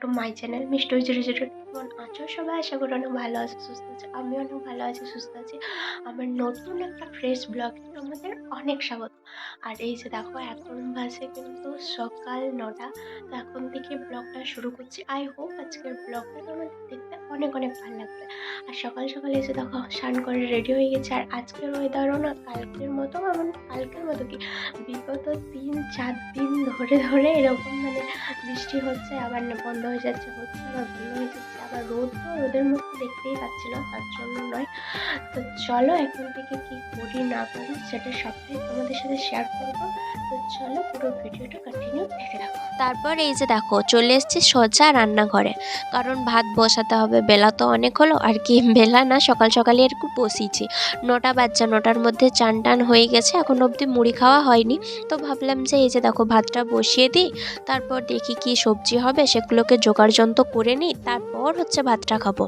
To my channel mister zero zero কেমন আছো সবাই? আশা করি অনেক ভালো আছে, সুস্থ আছো। আমি অনেক ভালো আছি, সুস্থ আছি। আমার নতুন একটা ফ্রেশ ব্লগ তোমাদের অনেক স্বাগত। আর এই যে দেখো, এখন বাজে কিন্তু সকাল নটা। এখন থেকে ব্লগটা শুরু করছি। আই হোপ আজকের ব্লগটা তোমাদের দেখতে অনেক অনেক ভালো লাগবে। আর সকাল সকালে এসে দেখো, স্নান করে রেডি হয়ে গেছে। আর আজকের ওয়েদারও না, কালকের মতো এমন কালকের মতো কি? বিগত তিন, চার দিন ধরে ধরে এরকম মানে বৃষ্টি হচ্ছে, আবার বন্ধ হয়ে যাচ্ছে, হচ্ছে আবার বন্ধ হয়ে যাচ্ছে, আবার রোদ তো রোদের মধ্যে দেখতেই পাচ্ছি না তার জন্য নয়। তো চলো এখন থেকে কি করি না করি, সেটা সবটাই তোমাদের সাথে শেয়ার করব। তো চলো পুরো ভিডিওটা কন্টিনিউ দেখে রাখো তারপর এই যে দেখো, চলে এসেছি সোজা রান্নাঘরে। কারণ ভাত বসাতে হবে, বেলা তো অনেক হলো, আর কি বেলা না, সকাল সকালে একটু বসিয়েছি। নটা বাচ্চা নটার মধ্যে চান টান হয়ে গেছে, এখন অবধি মুড়ি খাওয়া হয়নি। তো ভাবলাম যে এই যে দেখো, ভাতটা বসিয়ে দিই, তারপর দেখি কি সবজি হবে, সেগুলোকে জোগাড় যন্ত্র করে নিই, তারপর হচ্ছে ভাতটা খাব।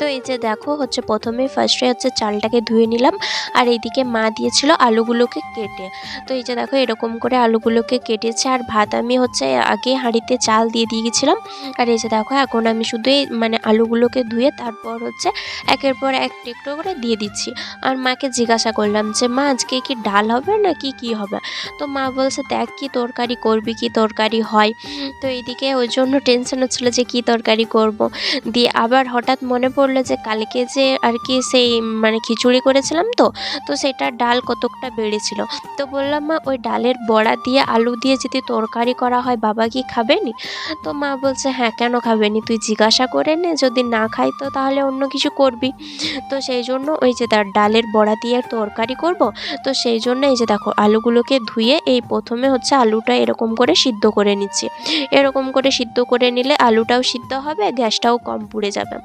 তো এই যে দেখো হচ্ছে প্রথমে ফার্স্টে হচ্ছে চালটাকে ধুয়ে নিলাম, আর এইদিকে মা দিয়েছিল আলুগুলোকে কেটে। তো এই যে দেখো এরকম করে আলুগুলোকে কেটেছে, আর ভাত আমি হচ্ছে আগে হাঁড়িতে চাল দিয়ে দিয়ে গেছিলাম আর এই যে দেখো এখন আমি শুধু মানে আলুগুলোকে ধুয়ে তারপর হচ্ছে একের পর এক টেকটো করে দিয়ে দিচ্ছি। আর মাকে জিজ্ঞাসা করলাম যে, মা, আজকে কি ডাল হবে না কি কি হবে? তো মা বলছে, দেখ কি তরকারি করবি, কি তরকারি হয়। তো এইদিকে ওই জন্য টেনশন হচ্ছিল যে কি তরকারি করব। দিয়ে আবার হঠাৎ মনে পড়ল যে কালকে যে আর কি সেই মানে খিচুড়ি করেছিলাম তো তো সেটার ডাল কতকটা বেড়েছিল। তো বললাম, মা, ওই ডালের বড়া দিয়ে আলু দিয়ে যদি তরকারি করা হয়, বাবা কি খাবেনি? তো মা বলছে হ্যাঁ কেন খাবেনি? তুই জিজ্ঞাসা করে নে, যদি না খাই তো তাহলে অন্য কিছু করবি। তো সেই জন্য ওই যে তার ডালের বড়া দিয়ে তরকারি করব, তো সেই জন্য এই যে দেখো আলুগুলোকে ধুয়ে এই প্রথমে হচ্ছে আলুটা এরকম করে সিদ্ধ করে নিচ্ছি। এরকম করে সিদ্ধ করে নিলে আলুটাও সিদ্ধ হবে, গ্যাসটাও কম পুড়ে যাবে।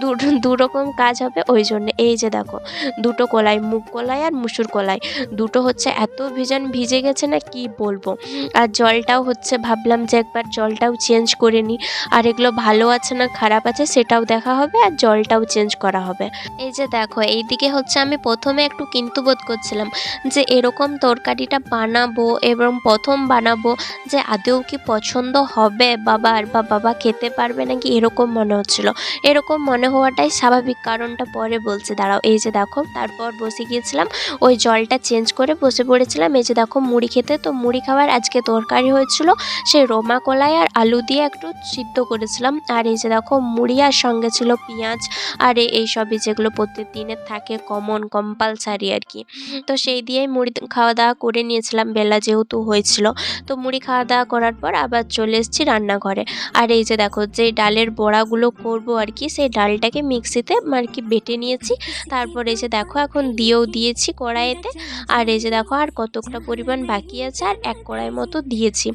দু দু রকম কাজ হবে, ওই জন্য এই যে দেখো, দুটো কলাই, মুগ কলাই আর মুসুর কলাই। দুটো হচ্ছে এত ভিজান ভিজে গেছে না, কি বলব? আর জলটাও হচ্ছে, ভাবলাম যে একবার জলটাও চেঞ্জ করে নিই। আর এগুলো ভালো আছে না খারাপ আছে, সেটাও দেখা হবে আর জলটাও চেঞ্জ করা হবে। এই যে দেখো, এইদিকে হচ্ছে আমি প্রথমে একটু কিন্তু বোধ করছিলাম যে এরকম তরকারিটা বানাবো এবং প্রথম বানাবো যে আদৌ কি পছন্দ হবে? বাবার বা বাবা খেতে পারবে নাকি? এরকম মনে হচ্ছিল। এরকম মনে হওয়াটাই স্বাভাবিক, কারণটা পরে বলছে। দাঁড়াও, এই যে দেখো, তারপর বসে গিয়েছিলাম, ওই জলটা চেঞ্জ করে বসে পড়েছিলাম। এই যে দেখো, মুড়ি খেতে, তো মুড়ি খাওয়ার আজকে তরকারি হয়েছিল সেই রোমা কলাই আর আলু দিয়ে একটু সিদ্ধ করেছিলাম। আর এই যে দেখো, মুড়ি আর সঙ্গে ছিল পেঁয়াজ, আর এই- সবই যেগুলো প্রত্যেক দিনের থাকে কমন কম্পালসারি আর কি। তো সেই দিয়েই মুড়ি খাওয়া দাওয়া করে নিয়েছিলাম, বেলা যেহেতু হয়েছিল। তো মুড়ি খাওয়া দাওয়া করার পর আবার চলে এসেছি রান্নাঘরে। আর এই যে দেখো যে ডালের বড়াগুলো করব আর কি, সেই ডালটাকে মিক্সিতে আর কি বেটে নিয়েছি। তারপর এই যে দেখো, এখন দিয়েও দিয়েছি কড়াইতে। আর এই যে দেখো, আর কতকটা পরিমাণ বাকি আছে, আর এক কড়াই মতো দিয়েছি।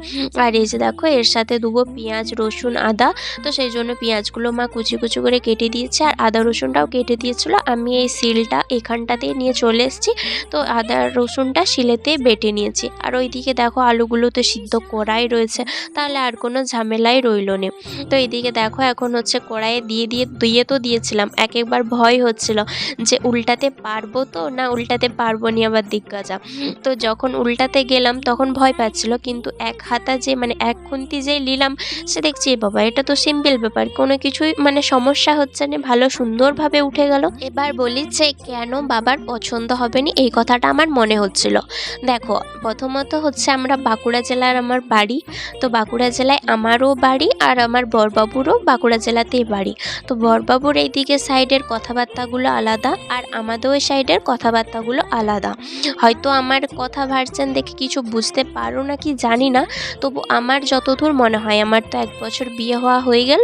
আর এই যে দেখো, এর সাথে দেবো পেঁয়াজ, রসুন, আদা। তো সেই জন্য পেঁয়াজগুলো মা কুচি কুচি করে কেটে দিয়েছে, আর আদা রসুনটাও কেটে দিয়েছিল। আমি এই শিলটা এখানটাতেই নিয়ে চলে এসেছি। তো আদা রসুনটা শিলেতে বেটে নিয়েছি। আর ওইদিকে দেখো আলুগুলো তো সিদ্ধ কড়াই রয়েছে। তাহলে আর কোনো ঝামেলাই রইল না। তো এইদিকে দেখো, এখন হচ্ছে কড়াইয়ে দিয়ে দিয়ে দিয়ে তো দিয়েছিলাম। এক একবার ভয় হচ্ছিল যে উল্টাতে পারব তো না উল্টাতে পারব নি আবার জিজ্ঞাসা তো যখন উল্টাতে গেলাম তখন ভয় পাচ্ছিল কিন্তু এক হাতা যে মানে এক খুন্তি যে নিলাম সে দেখছি, "এ বাবা, এটা তো সিম্পল ব্যাপার। কোনো কিছুই মানে সমস্যা হচ্ছে না। ভালো সুন্দরভাবে উঠে গেল। এবার বলি যে কেন বাবার পছন্দ হবে না? এই কথাটা আমার মনে হচ্ছিল। দেখো, প্রথমত হচ্ছে আমরা বাঁকুড়া জেলার আমার বাড়ি। তো বাঁকুড়া জেলায় আমারও বাড়ি আর আমার বরবাবুরও বাঁকুড়া জেলাতেই বাড়ি। তো বরবাবুর এইদিকে সাইডের কথাবার্তাগুলো আলাদা আর আমাদের ওই সাইডের কথাবার্তাগুলো আলাদা। হয়তো আমার কথা ভার্সন দেখে কিছু বুঝতে পারো না কি জানি না, তবু আমার যতদূর মনে হয়, আমার তো এক বছর বিয়ে হওয়া হয়ে গেল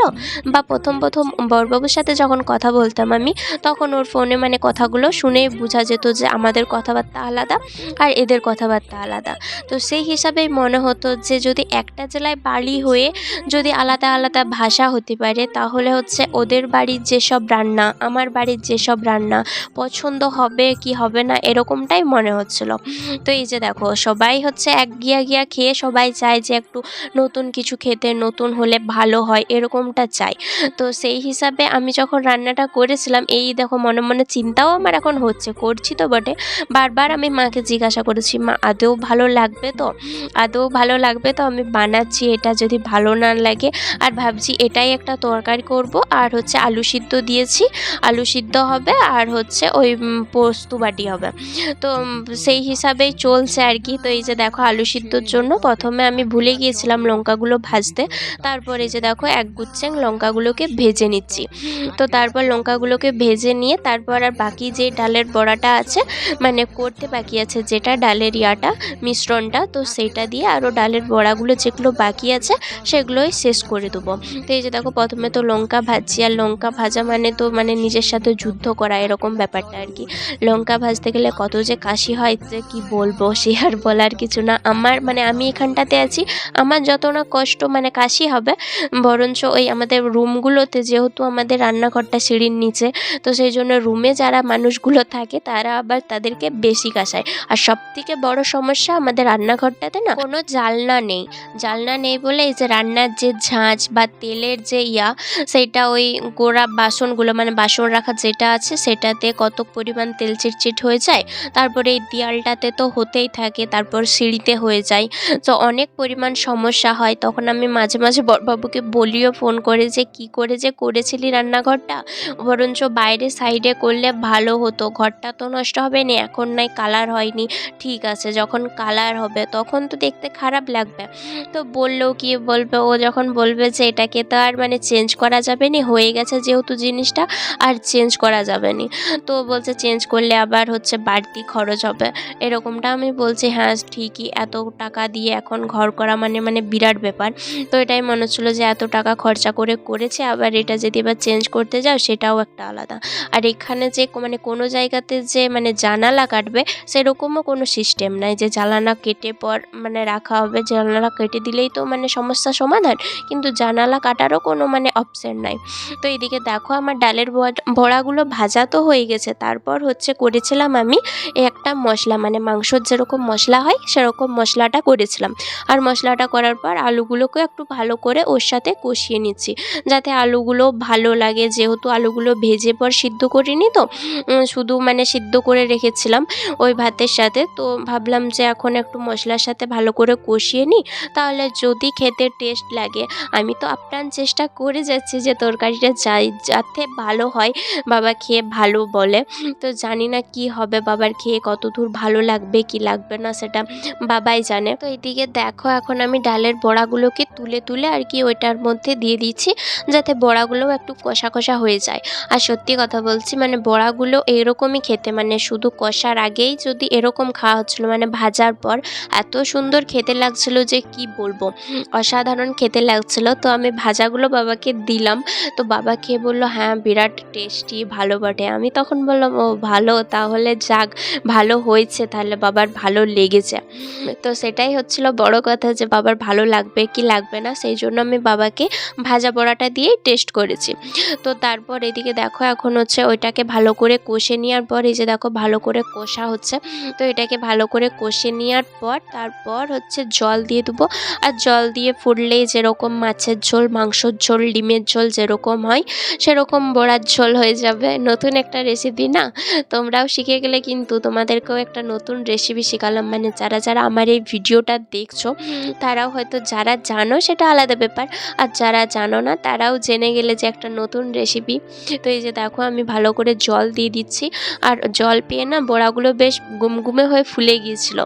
বা প্রথম প্রথম বরবাবুর সাথে যখন কথা বলতাম আমি, তখন ওর ফোনে মানে কথাগুলো শুনেই বোঝা যেত যে আমাদের কথাবার্তা আলাদা আর এদের কথাবার্তা আলাদা। তো সেই হিসাবেই মনে হতো যে যদি একটা জেলায় বাড়ি হয়ে যদি আলাদা আলাদা ভাষা হতে পারে, তাহলে হচ্ছে ওদের বাড়ির যেসব রান্না, আমার বাড়ির যেসব রান্না পছন্দ হবে কি হবে না এরকমটাই মনে হচ্ছিল। তো এই যে দেখো, সবাই হচ্ছে এক গিয়া গিয়া খেয়ে সবাই চায় যে একটু নতুন কিছু খেতে, নতুন হলে ভালো হয়, এরকমটা চাই তো সেই হিসাবে আমি যখন রান্নাটা করেছিলাম, এই দেখো মনে মনে চিন্তাও আমার এখন হচ্ছে, করছি তো বটে। বারবার আমি মাকে জিজ্ঞাসা করেছি, মা, আদৌ ভালো লাগবে তো? আদৌ ভালো লাগবে তো, আমি বানাচ্ছি, এটা যদি ভালো না লাগে। আর ভাবছি, এটাই একটা তরকারি করব, আর হচ্ছে আলু সিদ্ধ দিয়েছি, আলু সিদ্ধ হবে আর হচ্ছে ওই পোস্ত বাটি হবে। তো সেই হিসাবেই চলছে আর কি। তো এই যে দেখো আলু সিদ্ধর জন্য প্রথমে আমি ভুলে গিয়েছিলাম লঙ্কাগুলো ভাজতে। তারপর এই যে দেখো এক গুচ্ছেং লঙ্কাগুলোকে ভেজে নিচ্ছি। তো তারপর লঙ্কাগুলোকে ভেজে নিয়ে তারপর আর বাকি যে ডালের বড়াটা আছে মানে করতে বাকি আছে যেটা ডালের ইয়াটা, মিশ্রণটা, তো সেইটা দিয়ে আরও ডালের বড়াগুলো যেগুলো বাকি আছে সেগুলোই শেষ করে দেবো। তো এই যে দেখো প্রথমে তো লঙ্কা ভাজছি, আর লঙ্কা ভাজা মানে তো মানে নিজের সাথে যুদ্ধ করা এরকম ব্যাপারটা আর কি। লঙ্কা ভাজতে গেলে কত যে কাশি হয়, যে কি বলব, সে আর বলার কিছু না। আমার মানে আমি এখানটাতে আছি, আমার যত না কষ্ট মানে কাশি হবে, বরঞ্চ ওই আমাদের রুমগুলোতে যেহেতু আমাদের রান্নাঘরটা সিঁড়ির নিচে, তো সেই জন্য রুমে যারা মানুষগুলো থাকে, তারা আবার তাদেরকে বেশি কাশায়। আর সব থেকে বড় সমস্যা আমাদের রান্নাঘরটাতে না, কোনো জালনা নেই। জালনা নেই বলে এই যে রান্নার যে ঝাঁঝ বা তেলের যে ইয়া, সেটা ওই গোড়া বাসনগুলো মানে বাসন রাখা যেটা আছে সেটাতে কত পরিমাণ তেল চিটচিট হয়ে যায়। তারপরে এই দেয়ালটাতে তো হতেই থাকে, তারপর সিঁড়িতে হয়ে যায়। তো অনেক পরিমাণ সমস্যা হয়। তখন আমি মাঝে মাঝে বড়বাবুকে বলিও ফোন করে যে, কি করে যে করেছিলি রান্নাঘরটা? বরঞ্চ বাইরে সাইডে করলে ভালো হতো। ঘরটা তো নষ্ট হবে না, এখন নাই, কালার হয়নি। ঠিক আছে, যখন কালার হবে, তখন তো দেখতে খারাপ লাগবে। তো বললেও কি বলবে? ও যখন বলবে যে, এটাকে তো আর মানে চেঞ্জ করা যাবে না, হয়ে গেছে যেহেতু জিনিসটা আর চেঞ্জ করা যাবে না। তো বলছে চেঞ্জ করলে আবার হচ্ছে বাড়তি খরচ হবে। এরকমটা আমি বলছি হ্যাঁ ঠিকই, এত টাকা দিয়ে এখন ঘর করা মানে মানে বিরাট ব্যাপার। তো এটাই মনে হচ্ছিল যে এত টাকা খরচা করে করেছে, আবার এটা যদি এবার চেঞ্জ করতে যাও, সেটাও একটা আলাদা। আর এখানে যে মানে কোনো জায়গাতে যে মানে জানালা কাটবে, সেরকমও কোনো সিস্টেম নাই যে জানালা কেটে পর মানে রাখা হবে। জানালা কেটে দিলেই তো মানে সমস্যা সমাধান, কিন্তু জানালা কাটারও কোনো মানে অপশন নাই। তো এদিকে দেখো আমার ডালের বড়াগুলো ভাজা তো হয়ে গেছে। তারপর হচ্ছে করেছিলাম আমি একটা মশলা মানে মাংসর যেরকম মশলা হয় সেরকম মশলাটা করেছিলাম। আর মশলাটা করার পর আলুগুলোকে একটু ভালো করে ওর সাথে কষিয়ে নিচ্ছি। যাতে আলুগুলো ভালো লাগে, যেহেতু আলুগুলো ভেজে পর সিদ্ধ করিনি তো শুধু মানে সিদ্ধ করে রেখেছিলাম ওই ভাতের সাথে। তো ভাবলাম যে এখন একটু মশলার সাথে ভালো করে কষিয়ে নিই। তাহলে যদি খেতে টেস্ট লাগে, আমি তো আপ্রাণ চেষ্টা করে যাচ্ছি যে তরকারিটা যাই যাতে ভালো হয়, বাবা খেয়ে ভালো বলে। তো জানি না কি হবে বাবার খেয়ে কত দূর ভালো লাগবে, কি লাগবে না সেটা বাবাই জানে। তো এইদিকে দেখো এখন আমি ডালের বড়াগুলোকে তুলে তুলে আর কি ওইটার মধ্যে দিয়ে দিচ্ছি, যাতে বড়াগুলোও একটু কষা কষা হয়ে যায়। আর সত্যি কথা বলছি মানে বড়াগুলো এরকমই খেতে মানে শুধু কষার আগেই যদি এরকম খাওয়া হচ্ছিল মানে ভাজার পর এত সুন্দর খেতে লাগছিল যে কি বলব। অসাধারণ খেতে লাগছিল, তো আমি ভাজাগুলো বাবাকে দিলাম। তো বাবা খেয়ে বলল হ্যাঁ বিরাট টেস্টি, ভালো বটে। আমি তখন বললাম, ও, ভালো, তাহলে যাক, ভালো হয়েছে, তাহলে বাবার ভালো লেগেছে। তো সেটাই হচ্ছিল বড় কথা যে, বাবার ভালো লাগবে কি লাগবে না? সেই জন্য আমি বাবাকে ভাজা বড়াটা দিয়েই টেস্ট করেছি। তো তারপর এদিকে দেখো, এখন হচ্ছে ওইটাকে ভালো করে কষে নেওয়ার পর, এই যে দেখো, ভালো করে কষা হচ্ছে। তো এটাকে ভালো করে কষে নেওয়ার পর, তারপর হচ্ছে জল দিয়ে দেবো। আর জল দিয়ে ফুটলেই যেরকম মাছের ঝোল, মাংসর ঝোল, ডিমের ঝোল যেরকম হয় সেরকম বড়ার ঝোল হয়ে যাবে। নতুন একটা রেসিপি না? তোমরাও শিখে গেলে কিন্তু তোমাদেরকেও একটা নতুন রেসিপি শেখালাম। মানে যারা যারা আমার এই ভিডিওটা দেখছ, তারাও হয়তো যারা জানো সেটা আলাদা ব্যাপার। আর যারা জানো না, তারাও জেনে গেলে যে একটা নতুন রেসিপি তো এই যে দেখো, আমি ভালো করে জল দিয়ে দিচ্ছি। আর জল পেয়ে না বড়াগুলো বেশ গুমগুমে হয়ে ফুলে গিয়েছিল।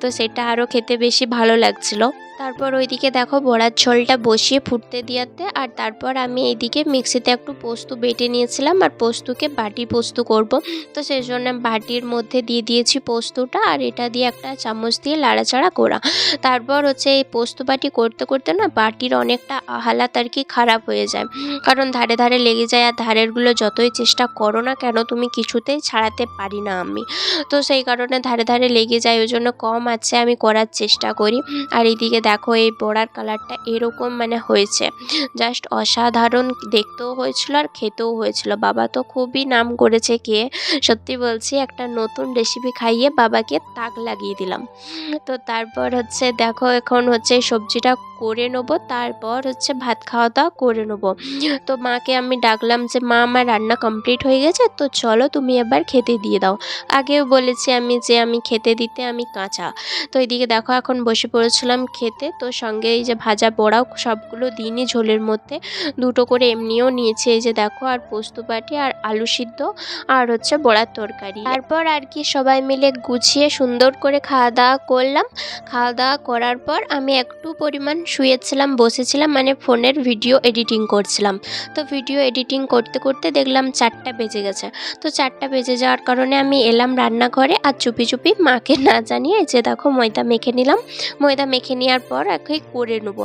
তো সেটা আরও খেতে বেশি ভালো লাগছিল। তারপর ওইদিকে দেখো বড়ার ঝোলটা বসিয়ে ফুটতে দিয়াতে, আর তারপর আমি এইদিকে মিক্সিতে একটু পোস্ত বেটে নিয়েছিলাম, আর পোস্তকে বাটি পোস্ত করব। তো সেই জন্য বাটির মধ্যে দিয়ে দিয়েছি পোস্তটা, আর এটা দিয়ে একটা চামচ দিয়ে লাড়াচাড়া করা। তারপর হচ্ছে এই পোস্ত বাটি করতে করতে না বাটির অনেকটা হালাত আর কি খারাপ হয়ে যায়। কারণ ধারে ধারে লেগে যায়, আর ধারেরগুলো যতই চেষ্টা করো না কেন তুমি কিছুতেই ছাড়াতে পারি না আমি। তো সেই কারণে ধারে ধারে লেগে যায়, ওই জন্য কম আছে, আমি করার চেষ্টা করি। আর এইদিকে দেখো এই বড়ার কালারটা এরকম মানে হয়েছে। জাস্ট অসাধারণ দেখতেও হয়েছিল আর খেতেও হয়েছিল। বাবা তো খুবই নাম করেছে কে। সত্যি বলছি, একটা নতুন রেসিপি খাইয়ে বাবাকে তাক লাগিয়ে দিলাম। তো তারপর হচ্ছে দেখো এখন হচ্ছে সবজিটা করে নেব, তারপর হচ্ছে ভাত খাওয়া দাওয়া করে নেব। তো মাকে আমি ডাকলাম যে, মা, আমার রান্না কমপ্লিট হয়ে গেছে, তো চলো তুমি এবার খেতে দিয়ে দাও। আগেও বলেছি আমি যে, আমি খেতে দিতে আমি কাঁচা। তো এদিকে দেখো এখন বসে পড়েছিলাম খেতে। তো সঙ্গে এই যে ভাজা বড়াও সবগুলো দিনই ঝোলের মধ্যে। দুটো করে এমনিও নিয়েছে এই যে দেখো, আর পোস্ত বাটি, আর আলু সিদ্ধ, আর হচ্ছে বড়ার তরকারি। তারপর আর কি সবাই মিলে গুছিয়ে সুন্দর করে খাওয়া দাওয়া করলাম। খাওয়া দাওয়া করার পর আমি একটু পরিমাণ শুয়েছিলাম, বসেছিলাম মানে ফোনের ভিডিও এডিটিং করছিলাম। তো ভিডিও এডিটিং করতে করতে দেখলাম চারটা বেজে গেছে। তো চারটা বেজে যাওয়ার কারণে আমি এলাম রান্নাঘরে আর চুপি চুপি মাকে না জানিয়ে যে দেখো ময়দা মেখে নিলাম। ময়দা মেখে নেওয়ার পর একে করে নেব।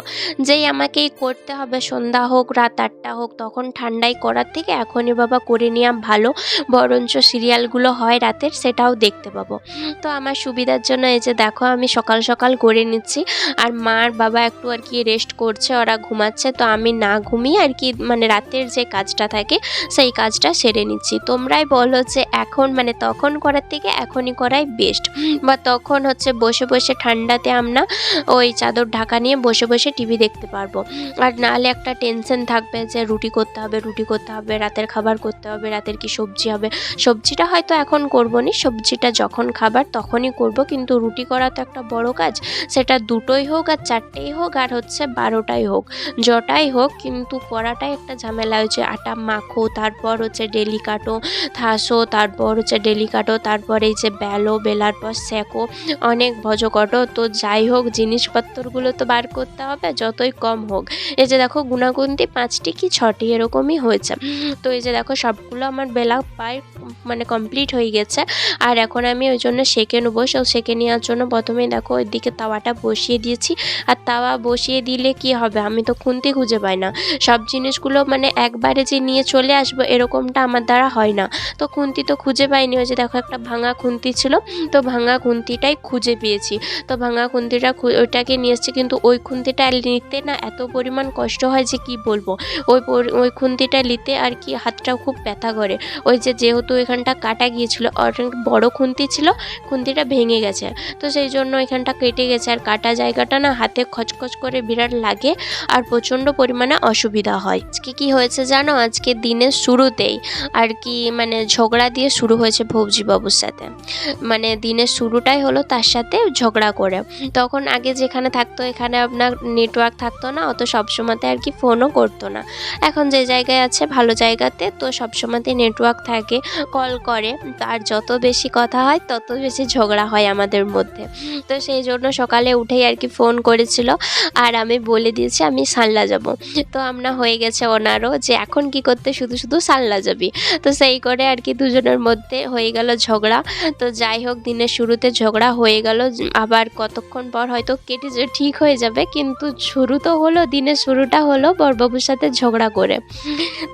যেই আমাকে করতে হবে, সন্ধ্যা হোক, রাত আটটা হোক, তখন ঠান্ডাই করার থেকে এখনই বাবা করে নেওয়া ভালো। বরঞ্চ সিরিয়ালগুলো হয় রাতের, সেটাও দেখতে পাবো। তো আমার সুবিধার জন্য এই যে দেখো, আমি সকাল সকাল করে নিচ্ছি। আর মার বাবা একটু আর কি রেস্ট করছে, ওরা ঘুমাচ্ছে, তো আমি না ঘুমিয়ে আর কি মানে রাতের যে কাজটা থাকে, সেই কাজটা সেরে নিচ্ছি। তোমরাই বলো যে এখন মানে তখন করার থেকে এখনই করাই বেস্ট বা তখন হচ্ছে বসে বসে ঠান্ডাতে আমরা ওই চাদর ঢাকা নিয়ে বসে বসে টিভি দেখতে পারব। আর নাহলে একটা টেনশন থাকবে যে রুটি করতে হবে, রুটি করতে হবে, রাতের খাবার করতে হবে, রাতের কি সবজি হবে। সবজিটা হয়তো এখন করব নি সবজিটা যখন খাবার তখনই করব, কিন্তু রুটি করা তো একটা বড় কাজ। সেটা দুটোই হোক আর চারটেই হোক, আর হচ্ছে বারোটাই হোক। যটাই হোক, কিন্তু করাটাই একটা ঝামেলা হয়েছে। আটা মাখো, তারপর হচ্ছে ডেলি কাটো, থাসো, তারপর হচ্ছে ডেলি কাটো, তারপর এই যে বেলো, বেলার পর সেকো, অনেক ভজ কটো। তো যাই হোক জিনিসপত্রগুলো তো বার করতে হবে যতই কম হোক। এই যে দেখো গুণাগুন্তি পাঁচটি কি ছটি এরকমই হয়েছে। তো এই যে দেখো সবগুলো আমার বেলা প্রায় মানে কমপ্লিট হয়ে গেছে। আর এখন আমি ওই জন্য সেকে নেব। সো সেঁকে নেওয়ার জন্য প্রথমেই দেখো ওইদিকে তাওয়াটা বসিয়ে দিয়েছি। আর তাওয়া বসিয়ে দিলে কি হবে? আমি তো খুন্তি খুঁজে পাই না। সব জিনিসগুলো মানে একবারে যে নিয়ে চলে আসব এরকমটা আমার দ্বারা হয় না। তো খুন্তি তো খুঁজে পাইনি। ওই যে দেখো একটা ভাঙা খুন্তি ছিল। তো ভাঙা খুন্তিটাই খুঁজে পেয়েছি। তো ভাঙা খুন্তিটা ওইটাকে নিয়ে এসেছি, কিন্তু ওই খুন্তিটা নিতে না এত পরিমাণ কষ্ট হয় যে কি বলব? ওই ওই খুন্তিটা নিতে আর কি হাতটা খুব ব্যথা করে। ওই যে যেহেতু এখানটা কাটা গিয়েছিল অনেক বড় খুন্তি ছিল, খুন্তিটা ভেঙে গেছে। তো সেই জন্য এখানটা কেটে গেছে, আর কাটা জায়গাটা না হাতে খচখচ করে বিরাট লাগে, আর প্রচণ্ড পরিমাণে অসুবিধা হয়। আজকে কি হয়েছে জানো? আজকে দিনের শুরুতেই আর কি মানে ঝগড়া দিয়ে শুরু হয়েছে বাবুর সাথে। মানে দিনের শুরুটাই হলো তার সাথে ঝগড়া করে। তখন আগে যেখানে থাকতো, এখানে আপনার নেটওয়ার্ক থাকতো না, অত সবসময়তে আর কি ফোনও করতো না। এখন যে জায়গায় আছে, ভালো জায়গাতে, তো সবসময়তে নেটওয়ার্ক থাকে কল করে। তার যত বেশি কথা হয়, তত বেশি ঝগড়া হয় আমাদের মধ্যে। তো সেই জন্য সকালে উঠেই আর কি ফোন করেছিল। আর আমি বলে দিয়েছি, আমি সানলা যাব। তো আমরা হয়ে গেছে ওনারও যে এখন কি করতে, শুধু শুধু সানলা যাবি। তো সেই করে আর কি দুজনের মধ্যে হয়ে গেল ঝগড়া। তো যাই হোক, দিনের শুরুতে ঝগড়া হয়ে গেল। আবার কতক্ষণ পর হয়তো কেটে ঠিক হয়ে যাবে, কিন্তু শুরু তো হলো, দিনের শুরুটা হলো বরবাবুর সাথে ঝগড়া করে।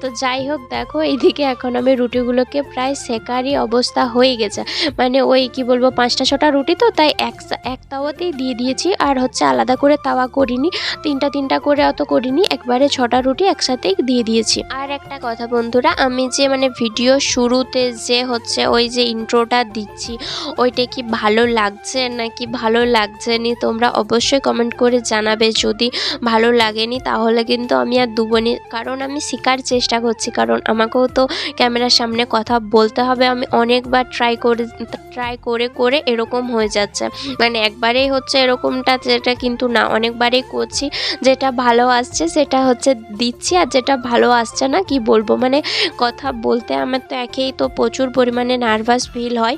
তো যাই হোক, দেখো, এইদিকে এখন আমি রুটিগুলোকে প্রায় সেকারই অবস্থা হয়ে গেছে। মানে ওই কি বলব, পাঁচটা, ছটা রুটি তো, তাই এক এক তাওয়াতেই দিয়ে দিয়েছি। আর হচ্ছে আলাদা করে তাওয়া করিনি, তিনটা তিনটা করে অত করিনি, একবারে ছটা রুটি একসাথেই দিয়ে দিয়েছি। আর একটা কথা বন্ধুরা, আমি যে মানে ভিডিও শুরুতে যে হচ্ছে ওই যে ইন্ট্রোটা দিচ্ছি, ওইটা কি ভালো লাগছে নাকি ভালো লাগছে নি, তোমরা অবশ্যই কমেন্ট করে জানাবে। যদি ভালো লাগেনি, তাহলে কিন্তু আমি আর দুবনি কারণ আমি শেখার চেষ্টা করছি। কারণ আমাকেও তো ক্যামেরার সামনে কথা বলতে হবে। আমি অনেকবার ট্রাই করে ট্রাই করে করে এরকম হয়ে যাচ্ছে। মানে একবারেই হচ্ছে এরকমটা যেটা কিন্তু না, অনেকবারই করছি। যেটা ভালো আসছে, সেটা হচ্ছে দিচ্ছি। আর যেটা ভালো আসছে না, কি বলব? মানে কথা বলতে আমার তো একেই তো প্রচুর পরিমাণে নার্ভাস ফিল হয়।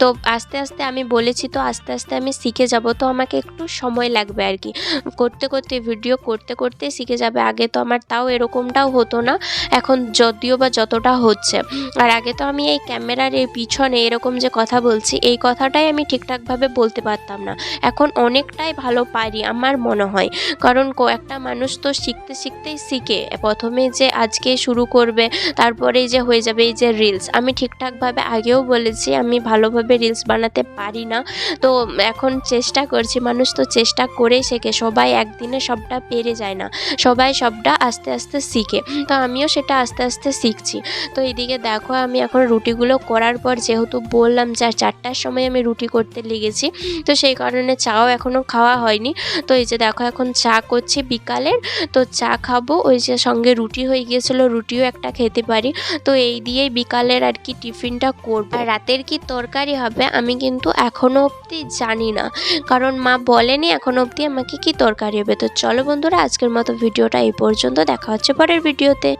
তো আস্তে আস্তে আমি বলেছি, তো আস্তে আস্তে আমি শিখে যাব। তো আমাকে একটু সময় লাগবে আর কি। করতে করতে ভিডিও করতে করতে শিখে যাবে। আগে তো আমার তাও এরকমটাও হতো না। এখন যদিও বা যতটা হচ্ছে। আর আগে তো আমি এই ক্যামেরার এই পিছনে এরকম যে কথা বলছি, এই কথাটাই আমি ঠিকঠাকভাবে বলতে পারতাম না। এখন অনেকটাই ভালো পারি আমার মনে হয়। কারণ একটা মানুষ তো শিখতে শিখতেই শিখে। প্রথমে যে আজকে শুরু করবে, তারপরেই যে হয়ে যাবে এই যে রিলস আমি ঠিকঠাকভাবে আগেও বলেছি, আমি ভালোভাবে রিলস বানাতে পারি না। তো এখন চেষ্টা করছি, মানুষ তো চেষ্টা চেষ্টা করেই শেখে। সবাই একদিনে সবটা পেরে যায় না। সবাই সবটা আস্তে আস্তে শিখে। তো আমিও সেটা আস্তে আস্তে শিখছি। তো এদিকে দেখো, আমি এখন রুটিগুলো করার পর যেহেতু বললাম যে চারটার সময় আমি রুটি করতে লেগেছি, তো সেই কারণে চাও এখনও খাওয়া হয়নি। তো এই যে দেখো, এখন চা করছি বিকালের। তো চা খাব। ওই যে সঙ্গে রুটি হয়ে গিয়েছিল, রুটিও একটা খেতে পারি। তো এই দিয়েই বিকালের আর কি টিফিনটা করব। রাতের কি তরকারি হবে, আমি কিন্তু এখনও অবধি জানি না। কারণ মা বলেনি এখন অবধি আমাকে কি তরকারি হবে? তো চলো বন্ধুরা, আজকের মতো ভিডিওটা এই পর্যন্ত। দেখা হচ্ছে পরের ভিডিওতে।